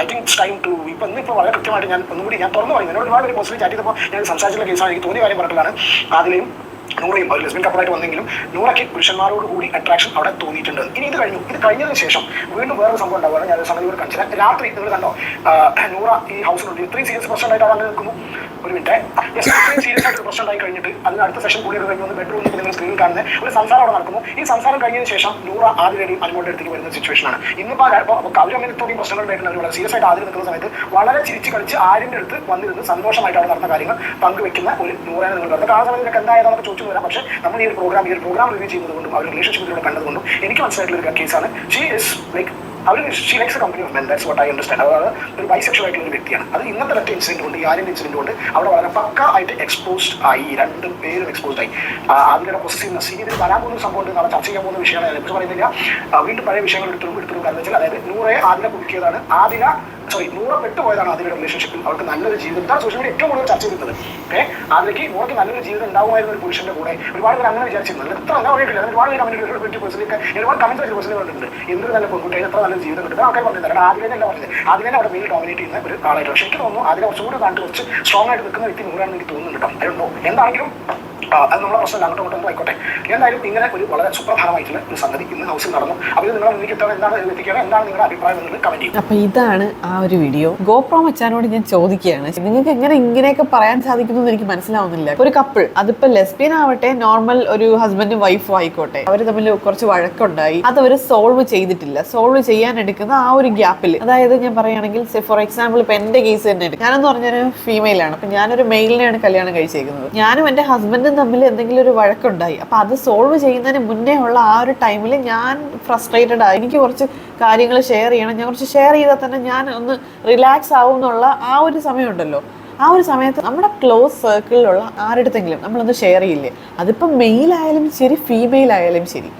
I think it's time to ഇപ്പം ഇന്നിപ്പോൾ വളരെ കൃത്യമായിട്ട് ഞാൻ ഒന്നും കൂടി ഞാൻ തുറന്നു പറയുന്നത് എന്നോട് ഒരുപാട് പേര് പോസ്റ്റിൽ ചാറ്റ് ചെയ്തപ്പോൾ ഞാൻ സംസാരിച്ചിട്ടുള്ള കേസാണ് എനിക്ക് തോന്നിയ കാര്യം പറഞ്ഞിട്ടുള്ളതാണ്. അതിലെയും നൂറയും ഒരു ലെസ്ബിൻ കപ്പിളായിട്ട് വന്നെങ്കിലും നൂറയ്ക്ക് പുരുഷന്മാരോട് കൂടി അട്രാക്ഷൻ അവിടെ തോന്നിയിട്ടുണ്ട്. ഇനി ഇത് കഴിഞ്ഞു. ഇത് കഴിഞ്ഞതിന് ശേഷം വീണ്ടും വേറൊരു സംഭവം ഉണ്ടാവുകയാണ്. ഞാൻ സംഗതി കൂടെ കാണിച്ചത് രാത്രി നിങ്ങൾ കണ്ടോ? നൂറ ഈ ഹൗസിനുള്ളിൽ ഇത്രയും സീരിയസ് പ്രശ്നമായിട്ട് അവിടെ നിൽക്കുന്നു ഒരു മിനിറ്റ്. സീരിയസ് പ്രശ്നം ഉണ്ടായി കഴിഞ്ഞിട്ട് അതിന് അടുത്ത സെഷൻ കൂടി കഴിഞ്ഞ് ബെഡ്റൂമിൽ നിങ്ങൾ സ്ക്രീനിൽ കാണുന്ന. ഒരു സംസാരം അവിടെ നടക്കുന്നു. ഈ സംസാരം കഴിഞ്ഞതിന് ശേഷം നൂറ ആദ്യമായിട്ട് അനുമോളുടെ അടുത്തേക്ക് വരുന്ന സിറ്റുവേഷൻ ആണ്. ഇന്നിപ്പോൾ അങ്ങനെ ഇത്രയും പ്രശ്നങ്ങൾ ഉണ്ടായിട്ടുണ്ട്. വളരെ സീരിയസ് ആയിട്ട് ആദ്യം നിൽക്കുന്ന സമയത്ത് വളരെ ചിരിച്ച് കളിച്ച് ആര്യന്റെ അടുത്ത് വന്നിരുന്ന് സന്തോഷമായിട്ട് അവിടെ നടന്ന കാര്യങ്ങൾ പങ്കുവെക്കുന്ന ഒരു നൂറാണ് നിങ്ങൾ കണ്ടത് ആ സമയത്ത് എന്തായാലും എന്തായതാണെന്നൊക്കെ ചോദിച്ചു വരാം. പക്ഷേ നമ്മൾ ഈ ഒരു പ്രോഗ്രാം ഈ ഒരു പ്രോഗ്രാം റിവ്യൂ ചെയ്യുന്നത് കൊണ്ടും അവർ റിലേഷൻഷിപ്പിലൂടെ കണ്ടതുകൊണ്ടും എനിക്ക് മനസ്സിലായിട്ടുള്ള ഒരു കേസാണ് she is like our she likes company of men that's what I understand അതായത് ഒരു ബൈസെക്ഷൽ ആയിട്ടുള്ള ഒരു വ്യക്തിയാണ്. അത് ഇന്നത്തെ ഒറ്റ ഇൻസിഡന്റ് കൊണ്ട് ഈ ആര്യന്റെ ഇൻസിഡന്റ് കൊണ്ട് അവിടെ വളരെ പക്ക ആയിട്ട് എക്സ്പോസ്ഡ് ആയി രണ്ട് പേരും എക്സ്പോസ്ഡ് ആയി. അതിന്റെ പൊസിറ്റീവ്നെസ് ഇനി ഇതിൽ വരാൻ പോകുന്ന സംഭവം നാളെ ചർച്ച ചെയ്യാൻ പോകുന്ന വിഷയമാണ് അതിനെക്കുറിച്ച് പറയുന്നില്ല. വീണ്ടും പഴയ വിഷയങ്ങൾ എടുത്തു എടുത്തു കാരണം വെച്ചാൽ അതായത് നൂറെ ആദില കുടുക്കിയതാണ് ആദില സോറി നൂറ പെട്ടുപോയതാണ് ആദിലയുടെ റിലേഷൻഷിപ്പിൽ അവർക്ക് നല്ലൊരു ജീവിതം. ഇതാണ് സോഷ്യൽ മീഡിയ ഏറ്റവും കൂടുതൽ ചർച്ച ചെയ്തിരുന്നത്. ഓക്കെ അതിലേക്ക് നൂറയ്ക്ക് നല്ലൊരു ജീവിതം ഉണ്ടാകുമായിരുന്ന ഒരു പുരുഷന്റെ കൂടെ. ഒരുപാട് പേര് അങ്ങനെ വിചാരിച്ചിരുന്നത് എത്ര അങ്ങനെ പറഞ്ഞിട്ടില്ല ഒരുപാട് പേര് കമന്റ് ട്വന്റി പേഴ്സണൊക്കെ ഒരുപാട് കമന്റ് ഒരു പേഴ്സണൽ കണ്ടിട്ടുണ്ട്. എന്തൊരു നല്ല പെൺകുട്ടി എത്ര നല്ല ജീവിതം കിട്ടുന്നത് ആൾക്കാർ പറഞ്ഞത് കാരണം അല്ല പറഞ്ഞത്. ആദിലെ അവിടെ മെയിൽ ഡോമിനേറ്റ് ചെയ്യുന്ന ഒരു ആളായിട്ട് പക്ഷേ എനിക്ക് തോന്നുന്നു അതിനെ കുറച്ചുകൂടി കണ്ട് കുറച്ച് സ്ട്രോങ് ആയിട്ട് നിൽക്കുന്ന വ്യക്തി നൂറാണെന്ന് എനിക്ക് തോന്നുന്നുണ്ട് അതുണ്ടോ എന്താണെങ്കിലും ആ, അത് നമ്മളെ പ്രശ്നം അങ്ങോട്ട് ഇങ്ങോട്ടും ആയിക്കോട്ടെ. എന്തായാലും ഇങ്ങനെ ഒരു വളരെ സുപ്രധാനമായിട്ടുള്ള ഒരു സംഗതി ഇന്ന് ഹൗസിൽ നടന്നു. ഇത് നിങ്ങളെ മുന്നിൽ എത്താൻ എന്താണ് എത്തിക്കണം എന്താണ് നിങ്ങളുടെ അഭിപ്രായം എന്നുള്ളത് കമന്റ് ചെയ്യും അപ്പൊ ഇതാണ് ആ ഒരു വീഡിയോ ഗോപ്രോ മച്ചാനോട് ഞാൻ ചോദിക്കുകയാണ്. നിങ്ങൾക്ക് എങ്ങനെ ഇങ്ങനെയൊക്കെ പറയാൻ സാധിക്കുന്നു എന്ന് എനിക്ക് മനസ്സിലാവുന്നില്ല. ഒരു കപ്പിൾ അതിപ്പോ ലെസ്ബിയൻ ആവട്ടെ നോർമൽ ഒരു ഹസ്ബൻഡും വൈഫും ആയിക്കോട്ടെ. അവർ തമ്മിൽ കുറച്ച് വഴക്കുണ്ടായി. അത് അവർ സോൾവ് ചെയ്തിട്ടില്ല. സോൾവ് ചെയ്യാൻ എടുക്കുന്ന ആ ഒരു ഗ്യാപ്പിൽ അതായത് ഞാൻ പറയുകയാണെങ്കിൽ ഫോർ എക്സാമ്പിൾ ഇപ്പൊ എന്റെ കേസ് തന്നെ ഞാനെന്ന് പറഞ്ഞൊരു ഫീമെയിൽ ആണ്. അപ്പൊ ഞാനൊരു മെയിലിനെയാണ് കല്യാണം കഴിച്ചേക്കുന്നത്. ഞാനും എന്റെ ഹസ്ബൻഡും തമ്മിൽ എന്തെങ്കിലും ഒരു വഴക്കുണ്ടായി. അപ്പൊ അത് സോൾവ് ചെയ്യുന്നതിന് മുന്നേ ഉള്ള ആ ഒരു ടൈമിൽ ഞാൻ ഫ്രസ്ട്രേറ്റഡ് ആയി. എനിക്ക് കുറച്ച് കാര്യങ്ങൾ ഷെയർ ചെയ്യണം. ഞാൻ കുറച്ച് ഷെയർ ചെയ്താൽ തന്നെ ഞാൻ ഒന്ന് റിലാക്സ് ആവും എന്നുള്ള ആ ഒരു സമയമുണ്ടല്ലോ. ആ ഒരു സമയത്ത് നമ്മുടെ ക്ലോസ് സർക്കിളിലുള്ള ആരുടെത്തെങ്കിലും നമ്മളൊന്ന് ഷെയർ ചെയ്യില്ലേ? അതിപ്പോൾ മെയിൽ ആയാലും ശരി ഫീമെയിൽ ആയാലും ശരി.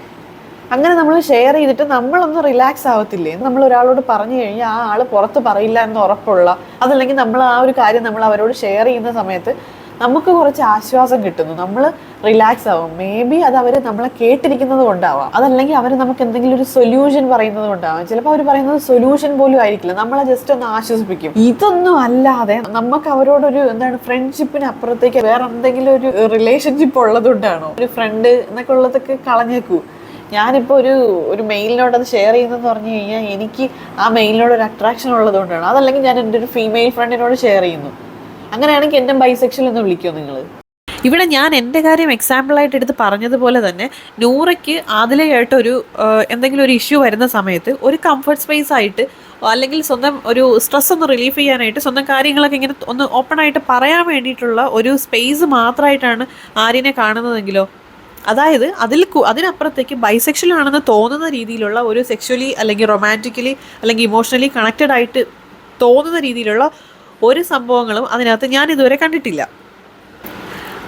അങ്ങനെ നമ്മൾ ഷെയർ ചെയ്തിട്ട് നമ്മളൊന്ന് റിലാക്സ് ആവത്തില്ലേ? നമ്മൾ ഒരാളോട് പറഞ്ഞു കഴിഞ്ഞാൽ ആ ആൾ പുറത്ത് പറയില്ല എന്ന് ഉറപ്പുള്ള അതല്ലെങ്കിൽ നമ്മൾ ആ ഒരു കാര്യം നമ്മൾ അവരോട് ഷെയർ ചെയ്യുന്ന സമയത്ത് നമുക്ക് കുറച്ച് ആശ്വാസം കിട്ടുന്നു. നമ്മൾ റിലാക്സ് ആവും. മേ ബി അത് അവർ നമ്മളെ കേട്ടിരിക്കുന്നത് കൊണ്ടാവാം. അതല്ലെങ്കിൽ അവർ നമുക്ക് എന്തെങ്കിലും ഒരു സൊല്യൂഷൻ പറയുന്നത് കൊണ്ടാവാം. ചിലപ്പോൾ അവർ പറയുന്നത് സൊല്യൂഷൻ പോലും ആയിരിക്കില്ല. നമ്മളെ ജസ്റ്റ് ഒന്ന് ആശ്വസിപ്പിക്കും. ഇതൊന്നും അല്ലാതെ നമുക്ക് അവരോടൊരു എന്താണ് ഫ്രണ്ട്ഷിപ്പിന് അപ്പുറത്തേക്ക് വേറെ എന്തെങ്കിലും ഒരു റിലേഷൻഷിപ്പ് ഉള്ളതുകൊണ്ടാണോ? ഒരു ഫ്രണ്ട് എന്നൊക്കെ ഉള്ളതൊക്കെ കളഞ്ഞേക്കൂ. ഞാനിപ്പോൾ ഒരു ഒരു മെയിലിനോട് അത് ഷെയർ ചെയ്യുന്നതെന്ന് പറഞ്ഞു കഴിഞ്ഞാൽ എനിക്ക് ആ മെയിലിനോട് ഒരു അട്രാക്ഷൻ ഉള്ളതുകൊണ്ടാണ്. അതല്ലെങ്കിൽ ഞാൻ എന്റെ ഒരു ഫീമെയിൽ ഫ്രണ്ടിനോട് ഷെയർ ചെയ്യുന്നു. അങ്ങനെയാണെങ്കിൽ എന്റെ ബൈസെക്ഷൽ എന്ന് വിളിക്കുമോ നിങ്ങൾ ഇവിടെ ഞാൻ എന്റെ കാര്യം എക്സാമ്പിളായിട്ട് എടുത്ത് പറഞ്ഞതുപോലെ തന്നെ നൂറയ്ക്ക് ആദിലയായിട്ടൊരു ഒരു എന്തെങ്കിലും ഒരു ഇഷ്യൂ വരുന്ന സമയത്ത് ഒരു കംഫർട്ട് സ്പേസ് ആയിട്ട് അല്ലെങ്കിൽ സ്വന്തം ഒരു സ്ട്രെസ് ഒന്ന് റിലീഫ് ചെയ്യാനായിട്ട് സ്വന്തം കാര്യങ്ങളൊക്കെ ഇങ്ങനെ ഒന്ന് ഓപ്പൺ ആയിട്ട് പറയാൻ വേണ്ടിയിട്ടുള്ള ഒരു സ്പേസ് മാത്രമായിട്ടാണ് ആര്യനെ കാണുന്നതെങ്കിലോ? അതായത് അതിൽ അതിനപ്പുറത്തേക്ക് ബൈസെക്ഷൽ ആണെന്ന് തോന്നുന്ന രീതിയിലുള്ള ഒരു സെക്ഷലി അല്ലെങ്കിൽ റൊമാന്റിക്കലി അല്ലെങ്കിൽ ഇമോഷണലി കണക്റ്റഡ് ആയിട്ട് തോന്നുന്ന രീതിയിലുള്ള ഒരു സംഭവങ്ങളും അതിനകത്ത് ഞാൻ ഇതുവരെ കണ്ടിട്ടില്ല.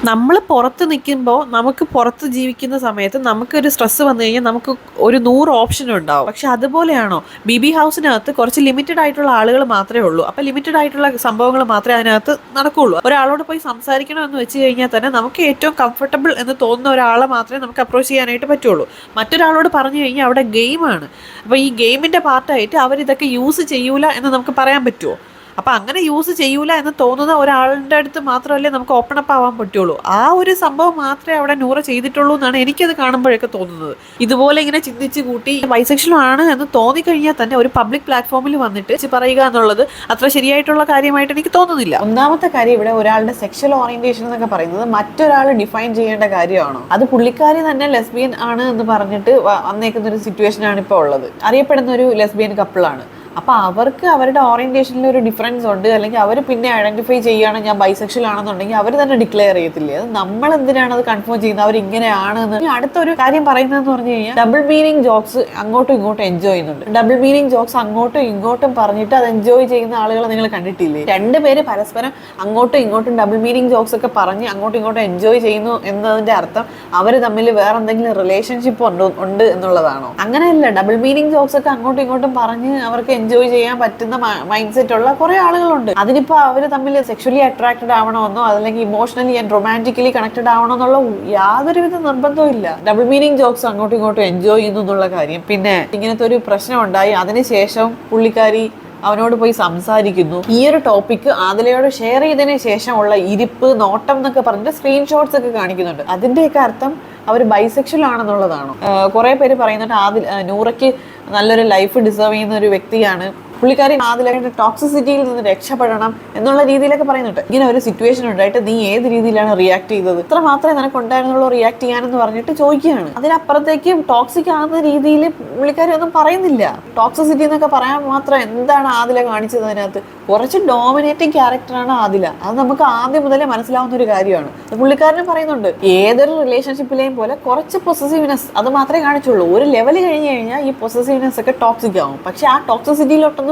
നമ്മൾ പുറത്ത് നിൽക്കുമ്പോൾ നമുക്ക് പുറത്ത് ജീവിക്കുന്ന സമയത്ത് നമുക്കൊരു സ്ട്രെസ്സ് വന്നു കഴിഞ്ഞാൽ നമുക്ക് ഒരു നൂറ് ഓപ്ഷനും ഉണ്ടാവും. പക്ഷെ അതുപോലെയാണോ? ബി ബി ഹൗസിനകത്ത് കുറച്ച് ലിമിറ്റഡ് ആയിട്ടുള്ള ആളുകൾ മാത്രമേ ഉള്ളൂ. അപ്പം ലിമിറ്റഡ് ആയിട്ടുള്ള സംഭവങ്ങൾ മാത്രമേ അതിനകത്ത് നടക്കുകയുള്ളൂ ഒരാളോട് പോയി സംസാരിക്കണം എന്ന് വെച്ച് കഴിഞ്ഞാൽ തന്നെ നമുക്ക് ഏറ്റവും കംഫർട്ടബിൾ എന്ന് തോന്നുന്ന ഒരാളെ മാത്രമേ നമുക്ക് അപ്രോച്ച് ചെയ്യാനായിട്ട് പറ്റുള്ളൂ. മറ്റൊരാളോട് പറഞ്ഞു കഴിഞ്ഞാൽ അവിടെ ഗെയിമാണ് അപ്പോൾ ഈ ഗെയിമിന്റെ പാർട്ടായിട്ട് അവരിതൊക്കെ യൂസ് ചെയ്യൂല എന്ന് നമുക്ക് പറയാൻ പറ്റുമോ അപ്പം അങ്ങനെ യൂസ് ചെയ്യൂല എന്ന് തോന്നുന്ന ഒരാളുടെ അടുത്ത് മാത്രമല്ലേ നമുക്ക് ഓപ്പൺ അപ്പ് ആവാൻ പറ്റുള്ളൂ. ആ ഒരു സംഭവം മാത്രമേ അവിടെ നൂറ ചെയ്തിട്ടുള്ളൂ എന്നാണ് എനിക്കത് കാണുമ്പോഴൊക്കെ തോന്നുന്നത്. ഇതുപോലെ ഇങ്ങനെ ചിന്തിച്ച് കൂട്ടി ബൈസെക്ഷൽ ആണ് എന്ന് തോന്നിക്കഴിഞ്ഞാൽ തന്നെ ഒരു പബ്ലിക് പ്ലാറ്റ്ഫോമിൽ വന്നിട്ട് പറയുക എന്നുള്ളത് അത്ര ശരിയായിട്ടുള്ള കാര്യമായിട്ട് എനിക്ക് തോന്നുന്നില്ല. ഒന്നാമത്തെ കാര്യം ഇവിടെ ഒരാളുടെ സെക്ഷൽ ഓറിയന്റേഷൻ എന്നൊക്കെ പറയുന്നത് മറ്റൊരാൾ ഡിഫൈൻ ചെയ്യേണ്ട കാര്യമാണോ? അത് പുള്ളിക്കാരി തന്നെ ലെസ്ബിയൻ ആണ് എന്ന് പറഞ്ഞിട്ട് വന്നേക്കുന്ന ഒരു സിറ്റുവേഷൻ ആണ് ഇപ്പോൾ ഉള്ളത്. അറിയപ്പെടുന്ന ഒരു ലെസ്ബിയൻ കപ്പിളാണ് അപ്പൊ അവർക്ക് അവരുടെ ഓറിയന്റേഷനിൽ ഒരു ഡിഫറൻസ് ഉണ്ട്. അല്ലെങ്കിൽ അവർ പിന്നെ ഐഡന്റിഫൈ ചെയ്യുകയാണ് ഞാൻ ബൈസെക്ഷൽ ആണെന്നുണ്ടെങ്കിൽ അവർ തന്നെ ഡിക്ലെയർ ചെയ്യത്തില്ലേ? അത് നമ്മൾ എന്തിനാണ് അത് കൺഫേം ചെയ്യുന്നത്? അവർ ഇങ്ങനെയാണ് എന്ന് അടുത്തൊരു കാര്യം പറയുന്നതെന്ന് പറഞ്ഞു കഴിഞ്ഞാൽ ഡബിൾ മീനിങ് ജോക്സ് അങ്ങോട്ടും ഇങ്ങോട്ടും എൻജോയ് ചെയ്യുന്നുണ്ട്. ഡബിൾ മീനിങ് ജോക്സ് അങ്ങോട്ടും ഇങ്ങോട്ടും പറഞ്ഞിട്ട് അത് എൻജോയ് ചെയ്യുന്ന ആളുകളെ നിങ്ങൾ കണ്ടിട്ടില്ലേ? രണ്ടുപേര് പരസ്പരം അങ്ങോട്ടും ഇങ്ങോട്ടും ഡബിൾ മീനിങ് ജോക്സ് ഒക്കെ പറഞ്ഞ് അങ്ങോട്ടും ഇങ്ങോട്ടും എൻജോയ് ചെയ്യുന്നു എന്നതിന്റെ അർത്ഥം അവർ തമ്മിൽ വേറെ എന്തെങ്കിലും റിലേഷൻഷിപ്പ് ഉണ്ട് ഉണ്ട് എന്നുള്ളതാണോ? അങ്ങനെയല്ല. ഡബിൾ മീനിങ് ജോക്സ് ഒക്കെ അങ്ങോട്ടും ഇങ്ങോട്ടും പറഞ്ഞ് അവർക്ക് എൻജോയ് ചെയ്യാൻ പറ്റുന്ന മൈൻഡ് സെറ്റ് ഉള്ള കുറെ ആളുകളുണ്ട്. അതിനിപ്പോ അവർ തമ്മിൽ സെക്ഷലി അട്രാക്റ്റഡ് ആവണമെന്നോ അല്ലെങ്കിൽ ഇമോഷണലി ആൻഡ് റൊമാന്റിക്കലി കണക്റ്റഡ് ആവണമെന്നുള്ള യാതൊരുവിധ നിർബന്ധവും ഇല്ല. ഡബിൾ മീനിങ് ജോക്സ് അങ്ങോട്ടും ഇങ്ങോട്ടും എൻജോയ് ചെയ്യുന്നു എന്നുള്ള കാര്യം. പിന്നെ ഇങ്ങനത്തെ ഒരു പ്രശ്നം ഉണ്ടായി. അതിനുശേഷം പുള്ളിക്കാരി അവനോട് പോയി സംസാരിക്കുന്നു. ഈ ഒരു ടോപ്പിക്ക് ആദിലയോട് ഷെയർ ചെയ്തതിന് ശേഷമുള്ള ഇരിപ്പ് നോട്ടം എന്നൊക്കെ പറഞ്ഞിട്ട് സ്ക്രീൻഷോട്ട്സ് ഒക്കെ കാണിക്കുന്നുണ്ട്. അതിന്റെയൊക്കെ അർത്ഥം അവർ ബൈസെക്ഷൽ ആണെന്നുള്ളതാണോ. കുറേ പേര് പറയുന്നുണ്ട് ആദിൽ നൂറയ്ക്ക് നല്ലൊരു ലൈഫ് ഡിസേർവ് ചെയ്യുന്ന ഒരു വ്യക്തിയാണ്. പുള്ളിക്കാരി ആദിലയുടെ ടോക്സിസിറ്റിയിൽ നിന്ന് രക്ഷപ്പെടണം എന്നുള്ള രീതിയിലൊക്കെ പറയുന്നുണ്ട്. ഇങ്ങനെ ഒരു സിറ്റുവേഷൻ ഉണ്ടായിട്ട് നീ ഏത് രീതിയിലാണ് റിയാക്ട് ചെയ്തത്? ഇത്ര മാത്രമേ നിനക്ക് ഉണ്ടായിരുന്നുള്ളൂ റിയാക്ട് ചെയ്യാനെന്ന് പറഞ്ഞിട്ട് ചോദിക്കുകയാണ്. അതിനപ്പുറത്തേക്ക് ടോക്സിക് ആകുന്ന രീതിയിൽ പുള്ളിക്കാരി ഒന്നും പറയുന്നില്ല. ടോക്സിസിറ്റി എന്നൊക്കെ പറയാൻ മാത്രം എന്താണ് ആദില കാണിച്ചത് അതിനകത്ത്? കുറച്ച് ഡോമിനേറ്റിംഗ് ക്യാരക്ടറാണ് ആദില. അത് നമുക്ക് ആദ്യം മുതലേ മനസ്സിലാവുന്ന ഒരു കാര്യമാണ്. പുള്ളിക്കാരനും പറയുന്നുണ്ട്. ഏതൊരു റിലേഷൻഷിപ്പിലെയും പോലെ കുറച്ച് പൊസസീവ്നെസ് അത് മാത്രമേ കാണിച്ചുള്ളൂ. ഒരു ലെവൽ കഴിഞ്ഞ് കഴിഞ്ഞാൽ ഈ പൊസസീവ്നെസ് ഒക്കെ ടോക്സിക് ആവും. പക്ഷെ ആ ടോക്സിസിറ്റിയിലോട്ടൊന്നും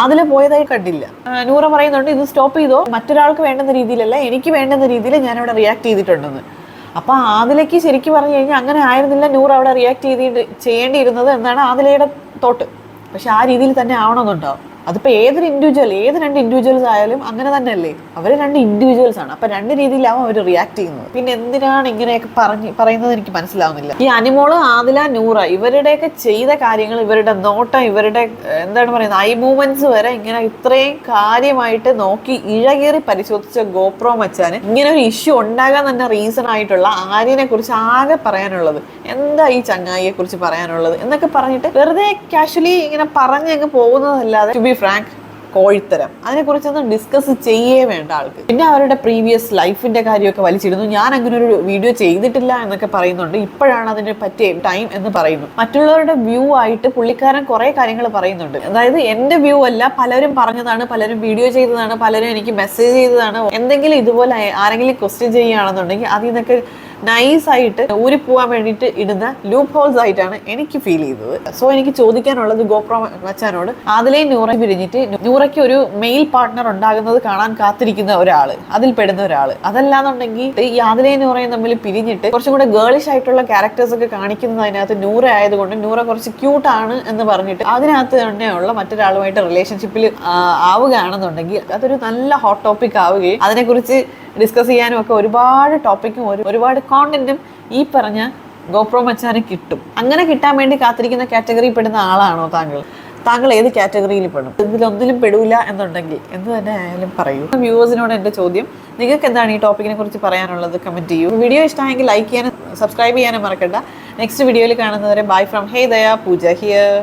ആദില പോയതായി കണ്ടില്ല. നൂറ പറയുന്നുണ്ട് ഇത് സ്റ്റോപ്പ് ചെയ്തോ? മറ്റൊരാൾക്ക് വേണ്ടുന്ന രീതിയിലല്ല എനിക്ക് വേണ്ടുന്ന രീതിയിൽ ഞാനിവിടെ റിയാക്ട് ചെയ്തിട്ടുണ്ടെന്ന്. അപ്പൊ ആതിലേക്ക് ശരിക്കും പറഞ്ഞു കഴിഞ്ഞാൽ അങ്ങനെ ആയിരുന്നില്ല നൂറ് അവിടെ റിയാക്ട് ചെയ്തിട്ട് ചെയ്യേണ്ടിയിരുന്നത് എന്നാണ് ആദിലയുടെ തോട്ട്. പക്ഷെ ആ രീതിയിൽ തന്നെ ആവണമെന്നുണ്ടാവും അതിപ്പോ ഏതൊരു ഇൻഡിവിജ്വൽ ഏത് രണ്ട് ഇൻഡിവിജ്വൽസ് ആയാലും അങ്ങനെ തന്നെയല്ലേ? അവർ രണ്ട് ഇൻഡിവിജ്വൽസ് ആണ്. അപ്പം രണ്ട് രീതിയിലാവും അവർ റിയാക്ട് ചെയ്യുന്നത്. പിന്നെ എന്തിനാണ് ഇങ്ങനെയൊക്കെ പറഞ്ഞ് പറയുന്നത് എനിക്ക് മനസ്സിലാവുന്നില്ല. ഈ അനിമോൾ ആദില നൂറ ഇവരുടെയൊക്കെ ചെയ്ത കാര്യങ്ങൾ ഇവരുടെ നോട്ടം ഇവരുടെ എന്താണ് പറയുന്നത് ഐ മൂവ്മെന്റ്സ് വരെ ഇങ്ങനെ ഇത്രയും കാര്യമായിട്ട് നോക്കി ഇഴകേറി പരിശോധിച്ച ഗോപ്രോ മച്ചാന് ഇങ്ങനെ ഒരു ഇഷ്യൂ ഉണ്ടാകാൻ തന്നെ റീസൺ ആയിട്ടുള്ള ആര്യനെ കുറിച്ച് ആകെ പറയാനുള്ളത്. എന്താ ഈ ചങ്ങായിയെ കുറിച്ച് പറയാനുള്ളത്? എന്നൊക്കെ പറഞ്ഞിട്ട് വെറുതെ കാഷ്വലി ഇങ്ങനെ പറഞ്ഞങ്ങ് പോകുന്നതല്ലാതെ ടു ബി ഫ്രാങ്ക് കോഴിത്തരം. അതിനെക്കുറിച്ചൊന്നും ഡിസ്കസ് ചെയ്യേ വേണ്ട ആൾക്ക്. പിന്നെ അവരുടെ പ്രീവിയസ് ലൈഫിന്റെ കാര്യമൊക്കെ വലിച്ചിടുന്നു. ഞാൻ അങ്ങനെ ഒരു വീഡിയോ ചെയ്തിട്ടില്ല എന്നൊക്കെ പറയുന്നുണ്ട്. ഇപ്പോഴാണ് അതിന് പറ്റിയ ടൈം എന്ന് പറയുന്നു. മറ്റുള്ളവരുടെ വ്യൂ ആയിട്ട് പുള്ളിക്കാരൻ കുറെ കാര്യങ്ങൾ പറയുന്നുണ്ട്. അതായത് എന്റെ വ്യൂ അല്ല പലരും പറഞ്ഞതാണ് പലരും വീഡിയോ ചെയ്തതാണ് പലരും എനിക്ക് മെസ്സേജ് ചെയ്തതാണ്. എന്തെങ്കിലും ഇതുപോലെ ആരെങ്കിലും ക്വസ്റ്റ്യൻ ചെയ്യുകയാണെന്നുണ്ടെങ്കിൽ അതിൽ നിന്നൊക്കെ നൈസ് ആയിട്ട് ഊരി പോകാൻ വേണ്ടിയിട്ട് ഇടുന്ന ലൂപ്പ് ഹോൾസ് ആയിട്ടാണ് എനിക്ക് ഫീൽ ചെയ്തത്. സോ എനിക്ക് ചോദിക്കാനുള്ളത് ഗോപ്രോ മച്ചാനോട് അതിലെയും നൂറ പിരിഞ്ഞിട്ട് നൂറയ്ക്ക് ഒരു മെയിൽ പാർട്ട്ണർ ഉണ്ടാകുന്നത് കാണാൻ കാത്തിരിക്കുന്ന ഒരാൾ അതിൽ പെടുന്ന ഒരാൾ. അതല്ലാന്നുണ്ടെങ്കിൽ ഈ ആദിലയും നൂറയും തമ്മിൽ പിരിഞ്ഞിട്ട് കുറച്ചും കൂടെ ഗേളിഷ് ആയിട്ടുള്ള ക്യാരക്ടേഴ്സ് ഒക്കെ കാണിക്കുന്നത് അതിനകത്ത് നൂറ ആയതുകൊണ്ട് നൂറ കുറച്ച് ക്യൂട്ട് ആണ് എന്ന് പറഞ്ഞിട്ട് അതിനകത്ത് തന്നെയുള്ള മറ്റൊരാളുമായിട്ട് റിലേഷൻഷിപ്പിൽ ആവുകയാണെന്നുണ്ടെങ്കിൽ അതൊരു നല്ല ഹോട്ട് ടോപ്പിക് ആവുകയും അതിനെക്കുറിച്ച് ഡിസ്കസ് ചെയ്യാനും ഒക്കെ ഒരുപാട് ടോപ്പിക്കും ഒരു ഒരുപാട് കോണ്ടന്റും ഈ പറഞ്ഞ ഗോപ്രോ മച്ചാന് കിട്ടും. അങ്ങനെ കിട്ടാൻ വേണ്ടി കാത്തിരിക്കുന്ന കാറ്റഗറിയിൽ പെടുന്ന ആളാണോ താങ്കൾ? താങ്കൾ ഏത് കാറ്റഗറിയിൽ പെടും? ഇതിലൊന്നിലും പെടൂല എന്നുണ്ടെങ്കിൽ എന്ത് തന്നെ ആയാലും പറയൂ. വ്യൂവേഴ്സിനോട് എന്റെ ചോദ്യം നിങ്ങൾക്ക് എന്താണ് ഈ ടോപ്പിക്കിനെ കുറിച്ച് പറയാനുള്ളത്? കമന്റ് ചെയ്യൂ. വീഡിയോ ഇഷ്ടമായെങ്കിൽ ലൈക്ക് ചെയ്യാനും സബ്സ്ക്രൈബ് ചെയ്യാനും മറക്കണ്ട. നെക്സ്റ്റ് വീഡിയോയിൽ കാണുന്നവരെ ബൈ ഫ്രം ഹേ ദയ പൂജ ഹിയർ